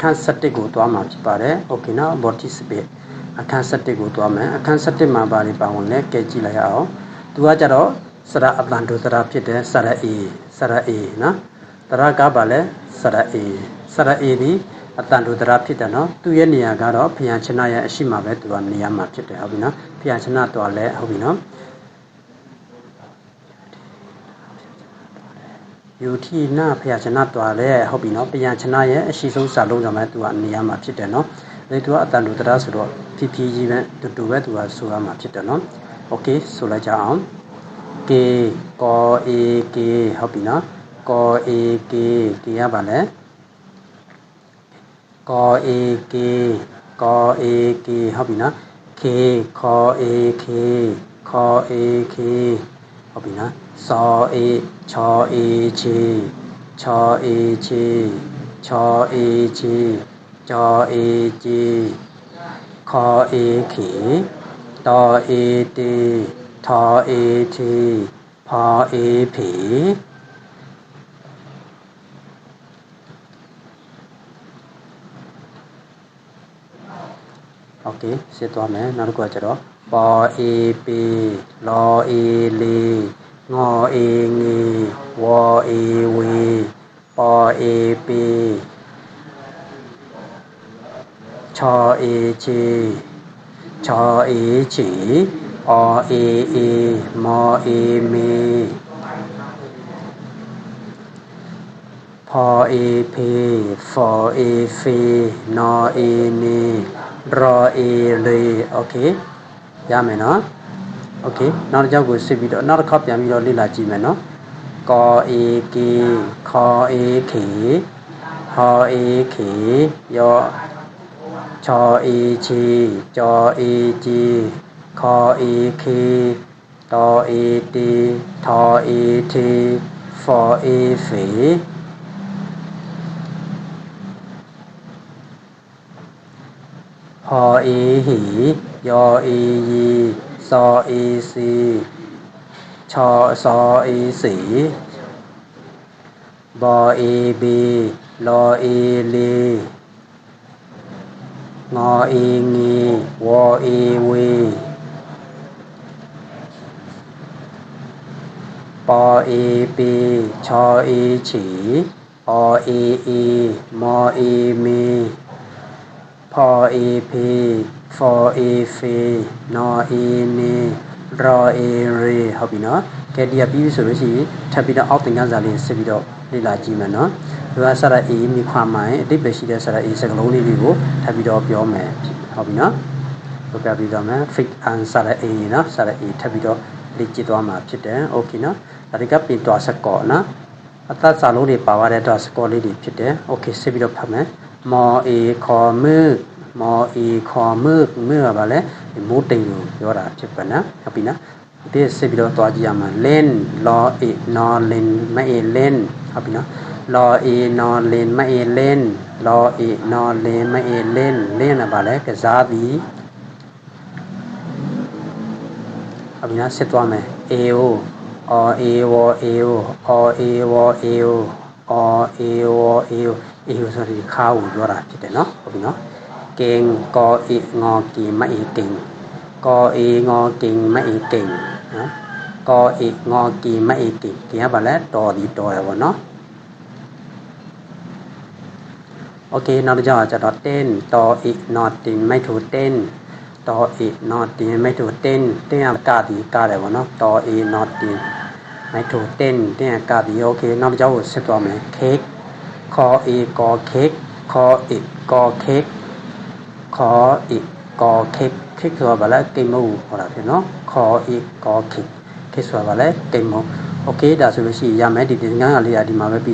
အခန်း7ကိုသွားမှာဖြစ်ပါတယ်။ Okay နော် participate အခန်း7ကိုသွားမယ်အခန်း7မှာဘာတွေပါဝင်လဲကဲကြည့်လိုက်အောင်။သူကကြတော့စရအတန်ဒုစရဖြစ်တယ်စရအေစရအေနော်။တရကပါလဲစရအေစရအေဒီအတန်ဒုစရဖြစ်တယ်နော်။သူ့ရဲ့နေရာကတော့ဖျံချနာရဲ့အရှိမပဲသူကနေရာမှာဖြစ်တယ်ဟုတ်ပြီနော်။ဖျံချနာတော်လဲဟုတ်ပြီနော်။ ယူထီနာဖျာချနာတော်လဲဟုတ်ပြီနော်ဖျာချနာရဲ့အရှိဆုံးစာလုံးကြောင့်ပဲသူကနေရာမှာဖြစ်တယ်နော်ဒါသူကအတန်တူတရာဆိုတော့ဖြည်းဖြည်းကြီးပဲတူတူပဲသူကဆိုရမှာဖြစ်တယ်နော်โอเคဆိုလိုက်ကြအောင် k ကော a k ဟုတ်ပြီနော်ကော a k k ရပါလဲကော a k ကော a k ဟုတ်ပြီနော် k ခေါ် a k ခေါ် a k ဟုတ်ပြီနော် 서이 저이지 저이지 저이지 저이지 거이기 더이디 더이지 버이비. Okay से तो हमें नर को अचरो प ए पे ल ए ले งอเองีวอเอวีปอเอปีชอเอจีชอเอจีอเอเอมอเอเมพอเอพฟอเอฟีนอเอนีรอเอเลโอเคยามไหมเนาะ โอเคနောက်တစ်ကြောက်ကိုစစ်ပြီးတော့နောက်တစ်ခေါက်ပြန်ပြီးတော့လေ့လာကြည့်မယ်နော်ကောအေကေခေါ်အေခေဟောအေခေယောชอเอชีจอเอจีคอเอคีตอเอตีทอเอทีฟอเอฝีพอเอหียอเอยี ซอเอซีชอซอเอสีบอเอบีลอเอลีงอเองีวออเวปอเอปีชอเอฉีออเอมอเอเมพอเอพีฟอเอเฟนอเอเนရအေရေဟုတ်ပြီနော်ကဲဒီကပြီးပြီဆိုလို့ရှိရင်ထပ်ပြီးတော့အောက်သင်ခန်းစာလေးစစ်ပြီးတော့လေ့လာကြည့်မယ်နော်ဒီကဆရာအေမိခွာမိုင်းအတိတ်ပဲရှိတဲ့ဆရာအေစကလုံးလေးတွေကိုထပ်ပြီးတော့ပြောမယ်ဟုတ်ပြီနော်ပြောပြပြီးတော့မယ် fake answer အေနော်ဆရာအေထပ်ပြီးတော့လေ့ကျင့်သွားမှာဖြစ်တယ်โอเคနော်ဒါတွေကပြင်သွားစကောနော်အသက်စာလုံးတွေပါသွားတဲ့တော့စကောလေးတွေဖြစ်တယ်โอเคစစ်ပြီးတော့ဖတ်မယ် မောအေခေါ်မှုမောအေခေါ်မှုမှုကဘာလဲမိုးတိမ်ကိုပြောတာဖြစ်ပါနော်ဟုတ်ပြီနော်ဒီစစ်ပြီးတော့သွားကြည့်ရမှာ len law e no len မအေ len ဟုတ်ပြီနော် law e no len မအေ len law e no len မအေ len len ကဘာလဲကစားသည်ဟုတ်ပြီနော်စစ်သွားမယ် ao or ao ao or ao ao or ao ao ao ဆိုတဲ့ခါကိုပြောတာဖြစ်တယ်နော်ဟုတ်ပြီနော်เก่งกออีงอกีไม่อีเก่งกออีงอเก่งไม่อีเก่งนะกออีงอกีไม่อีเก่งเกี่ยบาแล้วต่อดีต่อแล้วเนาะโอเคနောက်တစ်ကြောင်းจะတော့เต้นต่ออีนอตินไม่ถูกเต้นต่ออีนอตินไม่ถูกเต้นเต้นกาดีกาတယ်ဗောနော်ต่ออีนอตินไม่ถูกเต้นเต้นกาดีโอเคနောက်တစ်ကြောင်းကိုဆက်သွားမယ် เค้กคออีกอเค้กคออีกอเค้กခေါ်ဤကောခိတ်ခိတ်ဆိုတာဗလဲကိမုဟောတာဖြစ်နော်ခေါ်ဤကောခိတ်ခိတ်ဆိုတာဗလဲကိမုโอเคဒါဆိုလို့ရှိရင်ရမယ်ဒီသင်္ကန်းကလေးကဒီမှာပဲပြီး